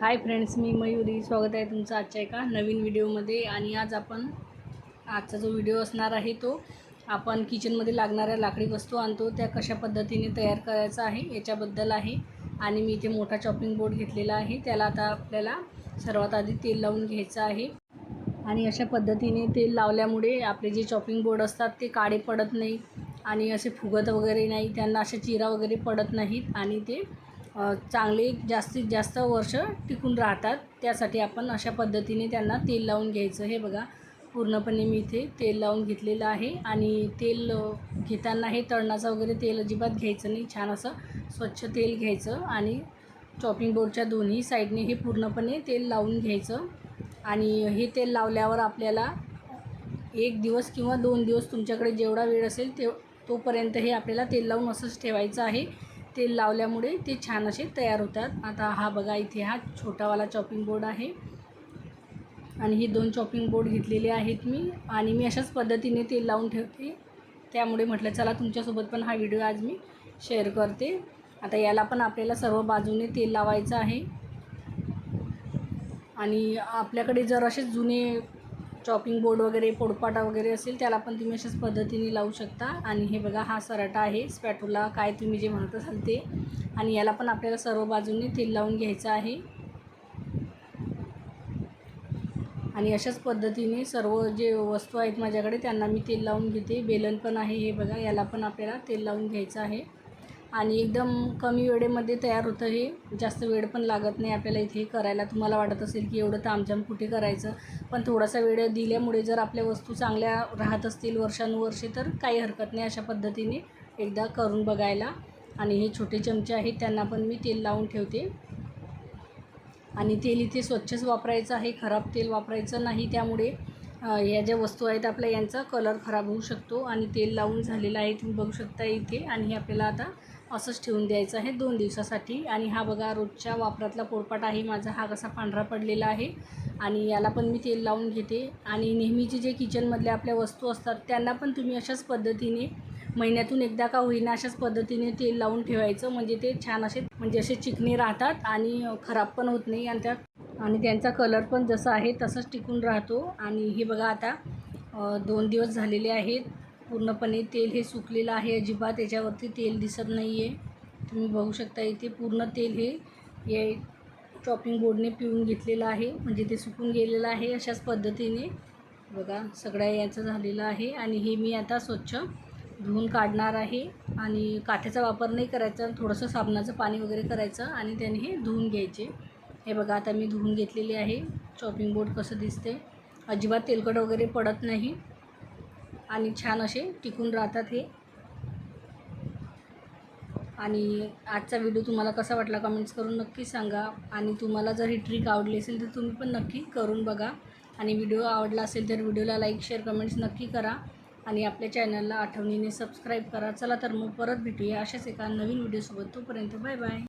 Hi friends मी मयुरी. स्वागत आहे तुमचं आजच्या एका नवीन व्हिडिओमध्ये. आणि आज आपण आजचा जो व्हिडिओ असणार आहे तो आपण किचनमध्ये लागणाऱ्या लाकडी वस्तू आणतो. त्या कशा पद्धतीने तयार करायचा आहे याच्याबद्दल आहे. आणि मी इथे मोठा चॉपिंग बोर्ड घेतलेला आहे. त्याला आता आपल्याला सर्वात आधी तेल लावून घ्यायचं आहे. आणि अशा पद्धतीने तेल लावल्यामुळे आपले जे चॉपिंग बोर्ड असतात ते काळे पडत नाही आणि असे फुगत वगैरे नाही. त्यांना अशा चिरा वगैरे पडत नाहीत. आणि ते चांगले जास्तीत जास्त वर्ष टिकून राहतात. त्यासाठी आपण अशा पद्धतीने त्यांना तेल लावून घ्यायचं. हे बघा पूर्णपणे मी इथे तेल लावून घेतलेलं आहे आणि तेल घेताना हे तळणाचं वगैरे तेल अजिबात घ्यायचं नाही. छान असं स्वच्छ तेल घ्यायचं आणि चॉपिंग बोर्डच्या दोन्ही साईडने हे पूर्णपणे तेल लावून घ्यायचं. आणि हे तेल लावल्यावर आपल्याला एक दिवस किंवा दोन दिवस तुमच्याकडे जेवढा वेळ असेल ते तोपर्यंत हे आपल्याला तेल लावून असंच ठेवायचं आहे. तेल लावल्यामुळे ते छान असे तयार होतात. आता हा बघा इथे हा छोटावाला चॉपिंग बोर्ड आहे. आणि हे दोन चॉपिंग बोर्ड घेतलेले आहेत मी. आणि मी अशाच पद्धतीने तेल लावून ठेवते. त्यामुळे म्हटलं चला तुमच्यासोबत पण हा व्हिडिओ आज मी शेअर करते. आता याला पण आपल्याला सर्व बाजूने तेल लावायचं आहे. आणि आपल्याकडे जर असे जुने चॉपिंग बोर्ड वगैरे पोडपाटा वगैरे असेल त्याला पण तुम्ही अशाच पद्धतीने लावू शकता. आणि हे बघा हा सराटा आहे स्पॅटोला काय तुम्ही जे म्हणत असाल ते. आणि याला पण आपल्याला सर्व बाजूने तेल लावून घ्यायचं आहे. आणि अशाच पद्धतीने सर्व जे वस्तू आहेत माझ्याकडे त्यांना मी तेल लावून घेते. बेलन पण आहे हे बघा याला पण आपल्याला तेल लावून घ्यायचं आहे. आणि एकदम कमी वेळेमध्ये तयार होतं हे. जास्त वेळ पण लागत नाही आपल्याला इथे करायला. तुम्हाला वाटत असेल की एवढं तामझाम कुठे करायचं? पण थोडासा वेळ दिल्यामुळे जर आपल्या वस्तू चांगल्या राहत असतील वर्षानुवर्षे तर काही हरकत नाही अशा पद्धतीने एकदा करून बघायला. आणि हे छोटे चमचे आहेत त्यांना पण मी तेल लावून ठेवते. आणि तेल इथे स्वच्छच वापरायचं आहे. खराब तेल वापरायचं नाही त्यामुळे ह्या ज्या वस्तू आहेत आपल्या यांचा कलर खराब होऊ शकतो आणि तेल लावून झालेलं आहे तुम्ही बघू शकता इथे. आणि हे आपल्याला आता असंच ठेवून द्यायचं आहे दोन दिवसासाठी. आणि हा बघा रोजच्या वापरातला पोळपाट आहे माझा. हा कसा पांढरा पडलेला आहे आणि याला पण मी तेल लावून घेते. आणि नेहमीचे जे किचनमधल्या आपल्या वस्तू असतात त्यांना पण तुम्ही अशाच पद्धतीने महिन्यातून एकदा का होईना अशाच पद्धतीने तेल लावून ठेवायचं. म्हणजे ते छान असे म्हणजे असे चिकणे राहतात आणि खराब पण होत नाही आणि त्यात आणि त्यांचा कलर पण जसा आहे तसंच टिकून राहतो. आणि हे बघा आता दोन दिवस झालेले आहेत. पूर्णपणे तेल हे सुकलेलं आहे. अजिबात याच्यावरती तेल दिसत नाही आहे तुम्ही बघू शकता इथे पूर्ण तेल हे या चॉपिंग बोर्डने पिळून घेतलेलं आहे. म्हणजे ते सुकून गेलेलं आहे अशाच पद्धतीने. बघा सगळ्या याचं झालेलं आहे. आणि हे मी आता स्वच्छ धुवून काढणार आहे. आणि काथ्याचा वापर नाही करायचा. थोडंसं साबणाचं पाणी वगैरे करायचं आणि त्याने हे धुवून घ्यायचे. हे बघा आता मी धुवून घेतलेले आहे. चॉपिंग बोर्ड कसं दिसते अजिबात तेलकट वगैरे पडत नाही. आणि छान असे टिकून राहतात हे. आणि आजचा व्हिडिओ तुम्हाला कसा वाटला कमेंट्स करून नक्की सांगा. आणि तुम्हाला जर ही ट्रिक आवडली असेल तर तुम्ही पण नक्की करून बघा. आणि व्हिडिओ आवडला असेल तर व्हिडिओला लाईक शेअर कमेंट्स नक्की करा. आणि आपल्या चॅनलला आठवणीने सबस्क्राईब करा. चला तर मग परत भेटूया अशाच एका नवीन व्हिडिओसोबत तोपर्यंत बाय बाय